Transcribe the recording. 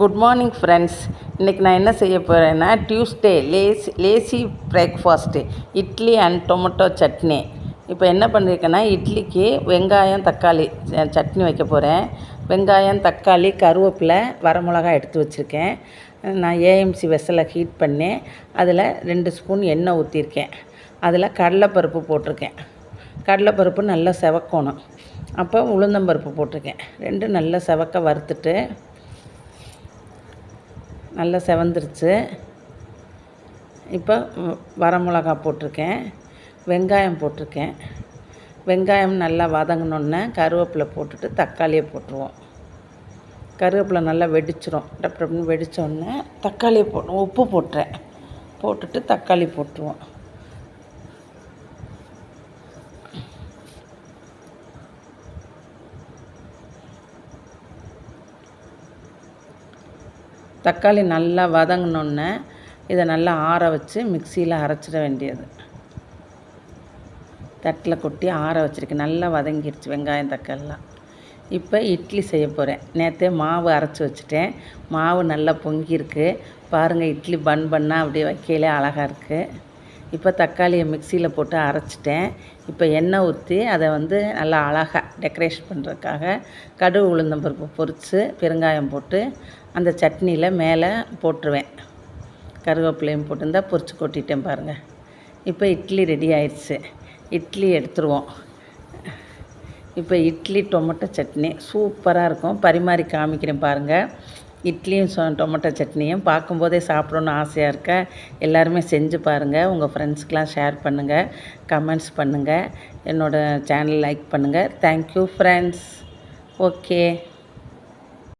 Good morning friends இன்றைக்கி நான் என்ன செய்ய போகிறேன்னா Tuesday lazy lazy breakfast idli and tomato chutney. இப்போ என்ன பண்ணியிருக்கேன்னா இட்லிக்கு வெங்காயம் தக்காளி சட்னி வைக்க போகிறேன் வெங்காயம் தக்காளி கருவேப்பிலை வரமிளகா எடுத்து வச்சுருக்கேன். நான் ஏஎம்சி வெசலை ஹீட் பண்ணி அதில் ரெண்டு ஸ்பூன் எண்ணெய் ஊற்றிருக்கேன் அதில் கடலைப்பருப்பு போட்டிருக்கேன். கடலைப்பருப்பு நல்லா செவக்கணும். அப்போ உளுந்தம்பருப்பு போட்டிருக்கேன். ரெண்டும் நல்லா செவக்க வறுத்துட்டு நல்லா செவந்துருச்சு. இப்போ வரமிளகா போட்டிருக்கேன். வெங்காயம் போட்டிருக்கேன். வெங்காயம் நல்லா வதங்கினோன்னே கருவேப்பிலை போட்டுட்டு தக்காளியை போட்டுருவோம். கருவேப்பிலை நல்லா வெடிச்சிரும். டப் டப்னு வெடித்தோடனே தக்காளியை போட்டு உப்பு போட்டுறேன். போட்டுட்டு தக்காளி போட்டுருவோம். தக்காளி நல்லா வதங்கினோன்னே இதை நல்லா ஆற வச்சு மிக்சியில் அரைச்சிட வேண்டியது. தட்டில் கொட்டி ஆற வச்சுருக்கேன். நல்லா வதங்கிடுச்சு வெங்காயம் தக்காளிலாம். இப்போ இட்லி செய்ய போகிறேன். நேற்றே மாவு அரைச்சி வச்சுட்டேன். மாவு நல்லா பொங்கியிருக்கு. பாருங்கள் இட்லி பன் பண்ணால் அப்படியே வைக்கையிலே அழகாக இருக்குது இப்போ தக்காளியை மிக்சியில் போட்டு அரைச்சிட்டேன். இப்போ எண்ணெய் ஊற்றி அதை வந்து நல்லா அழகாக டெக்கரேஷன் பண்ணுறதுக்காக கடுகு உளுந்தம்பருப்பு பொரித்து பெருங்காயம் போட்டு அந்த சட்னியில் மேலே போட்டுருவேன். கருவேப்பிலையும் போட்டிருந்தா பொரிச்சு கொட்டிட்டேன் பாருங்கள் இப்போ இட்லி ரெடி ஆயிடுச்சு. இட்லி எடுத்துருவோம். இப்போ இட்லி டொமேட்டோ சட்னி சூப்பராக இருக்கும். பரிமாறி காமிக்கிறேன் பாருங்கள் இட்லியும் சொ- டொமேட்டோ சட்னியும் பார்க்கும்போதே சாப்பிடணும்னு ஆசையாக இருக்க. எல்லாருமே செஞ்சு பாருங்கள் உங்கள் ஃப்ரெண்ட்ஸ்க்கெலாம் ஷேர் பண்ணுங்கள் கமெண்ட்ஸ் பண்ணுங்கள் என்னோடய சேனல் லைக் பண்ணுங்கள் தேங்க்யூ ஃப்ரெண்ட்ஸ் ஓகே